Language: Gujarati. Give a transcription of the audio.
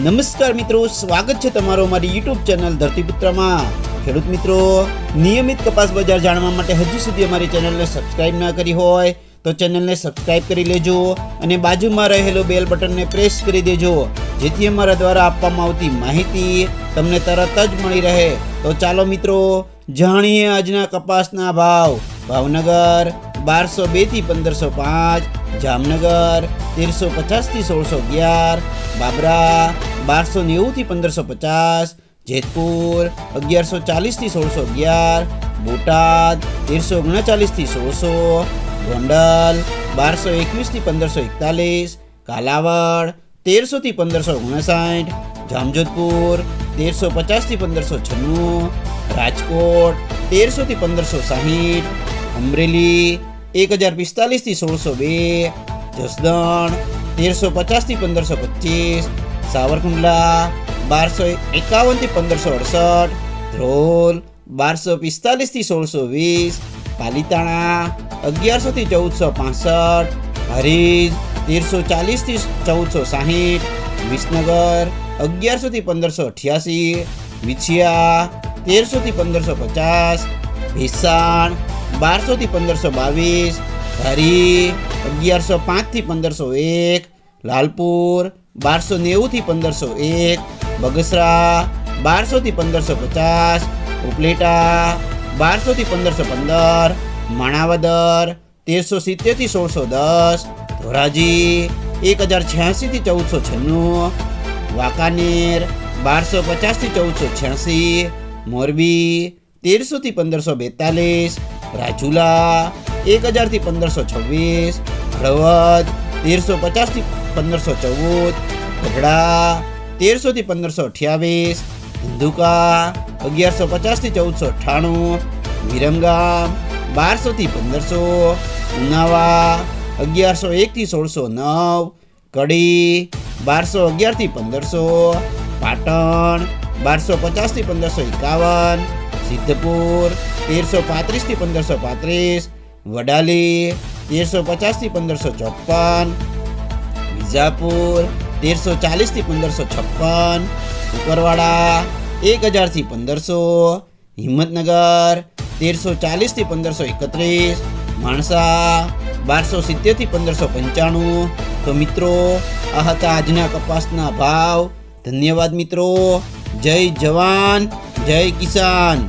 નમસ્કાર મિત્રો, સ્વાગત છે તમારો મારી યુટ્યુબ ચેનલ ધરતીપુત્રમાં. ખેડૂત મિત્રો, નિયમિત કપાસ બજાર જાણવા માટે હજી સુધી અમારી ચેનલને સબસ્ક્રાઇબ ના કરી હોય તો ચેનલને સબસ્ક્રાઇબ કરી લેજો અને બાજુમાં રહેલો બેલ બટનને પ્રેસ કરી દેજો, જેથી અમારા દ્વારા આપવામાં આવતી માહિતી તમને તરત જ મળી રહે. તો ચાલો મિત્રો, જાણીએ આજના કપાસના ભાવ. ભાવનગર બારસો બેથી પંદરસો પાંચ, જામનગર તેરસો પચાસથી સોળસો અગિયાર, બાબરા બારસો નેવું થી પંદરસો પચાસ, જેતપુર અગિયારસો ચાલીસથી સોળસો અગિયાર, બોટાદ તેરસો ઓગણચાલીસથી સોળસો, ગોંડલ બારસો એકવીસથી પંદરસો એકતાલીસ, કાલાવડ તેરસો થી પંદરસો ઓગણસાઠ, જામજોધપુર તેરસો પચાસથી પંદરસો છન્નું, રાજકોટ તેરસો થી પંદરસો સાહીઠ, અમરેલી એક હજાર પિસ્તાલીસથી સોળસો બે, જસદણ તેરસો પચાસથી પંદરસો પચીસ સાવરકુંડલા, બારસો એકાવનથી પંદરસો અડસઠ, ધ્રોલ, બારસો પિસ્તાલીસથી સોળસો વીસ, પાલીતાણા અગિયારસો થી ચૌદસો પાસઠ, હરીજ, તેરસો ચાલીસથી ચૌદસો સાહીઠ, વિસનગર અગિયારસો થી પંદરસો અઠ્યાસી, વિછિયા તેરસો થી પંદરસો પચાસ, ભીસાણ બારસો થી પંદરસો બાવીસ હરી અગિયારસો પાંચથી પંદરસો એક, લાલપુર બારસો નેવું થી પંદરસો એક, બગસરા બારસો થી પંદરસો પચાસ, ઉપલેટા બારસો થી પંદરસો પંદર, માણાવદર તેરસો સિત્તેરથી સોળસો દસ, ધોરાજી એક હજાર છ્યાસી થી ચૌદસો છન્નું, વાંકાનેર બારસો પચાસથી ચૌદસો છ્યાસી, મોરબી તેરસો થી પંદરસો બેતાલીસ, રાજુલા એક હજારથી પંદરસો છવ્વીસ, હળવદ તેરસો પચાસથી પંદરસો ચૌદ ગઢડા તેરસો થી પંદરસો અઠ્યાવીસ ધંધુકા અગિયારસો પચાસથી ચૌદસો અઠ્ઠાણું, વિરમગામ બારસો થી પંદરસો, ઉનાવા, અગિયારસો એક થી સોળસો નવ, કડી, બારસો અગિયારથી પંદરસો, પાટણ, બારસો પચાસથી પંદરસો એકાવન, સિદ્ધપુર, તેરસો પાંત્રીસથી પંદરસો પાંત્રીસ, વડાલી તેરસો પચાસથી પંદરસો ચોપન, વિજાપુર, તેરસો ચાલીસથી પંદરસો છપ્પન, ઉપરવાડા એક હજારથી પંદરસો, હિંમતનગર, તેરસો ચાલીસથી પંદરસો એકત્રીસ, માણસા, બારસો સિત્તેરથી પંદરસો પંચાણું. તો મિત્રો, આ હતા આજના કપાસના ભાવ. ધન્યવાદ મિત્રો. જય જવાન, જય કિસાન.